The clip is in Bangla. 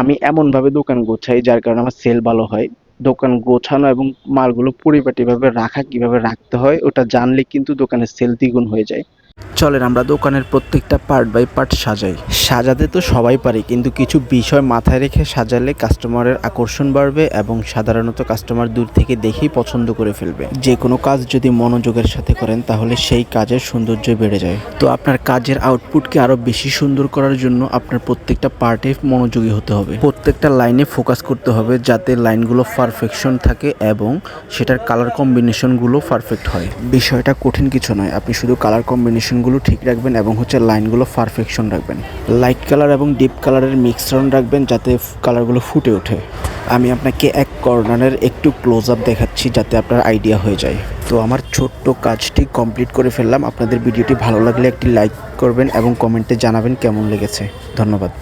আমি এমনভাবে দোকান গোছাই যার কারণে আমার সেল ভালো হয়। দোকান গোছানো এবং মালগুলো পরিপাটিভাবে রাখা, কীভাবে রাখতে হয়, ওটা জানলে কিন্তু দোকানের সেল দ্বিগুণ হয়ে যায়। চলেন আমরা দোকানের প্রত্যেকটা পার্ট বাই পার্ট সাজাই। সাজাতে তো সবাই পারে কিন্তু কিছু বিষয় মাথায় রেখে সাজালে কাস্টমারের আকর্ষণ বাড়বে এবং সাধারণত কাস্টমার দূর থেকে দেখেই পছন্দ করে ফেলবে। যে কোনো কাজ যদি মনোযোগের সাথে করেন তাহলে সেই কাজের সৌন্দর্য বেড়ে যায়। তো আপনার কাজের আউটপুটকে আরও বেশি সুন্দর করার জন্য আপনার প্রত্যেকটা পার্টে মনোযোগী হতে হবে। প্রত্যেকটা লাইনে ফোকাস করতে হবে যাতে লাইনগুলো পারফেকশন থাকে এবং সেটার কালার কম্বিনেশনগুলো পারফেক্ট হয়। বিষয়টা কঠিন কিছু নয় আপনি শুধু কালার কম্বিনেশনগুলো ঠিক রাখবেন এবং হচ্ছে লাইনগুলো পারফেকশন রাখবেন। লাইট কালার এবং ডিপ কালারের মিক্সচার রাখবেন যাতে কালারগুলো ফুটে ওঠে। আমি আপনাকে এক কর্নারের একটু ক্লোজ আপ দেখাচ্ছি যাতে আপনার আইডিয়া হয়ে যায়। তো আমার ছোট্ট কাজটি কমপ্লিট করে ফেললাম। আপনাদের ভিডিওটি ভালো লাগলে একটি লাইক করবেন এবং কমেন্টে জানাবেন কেমন লেগেছে। ধন্যবাদ।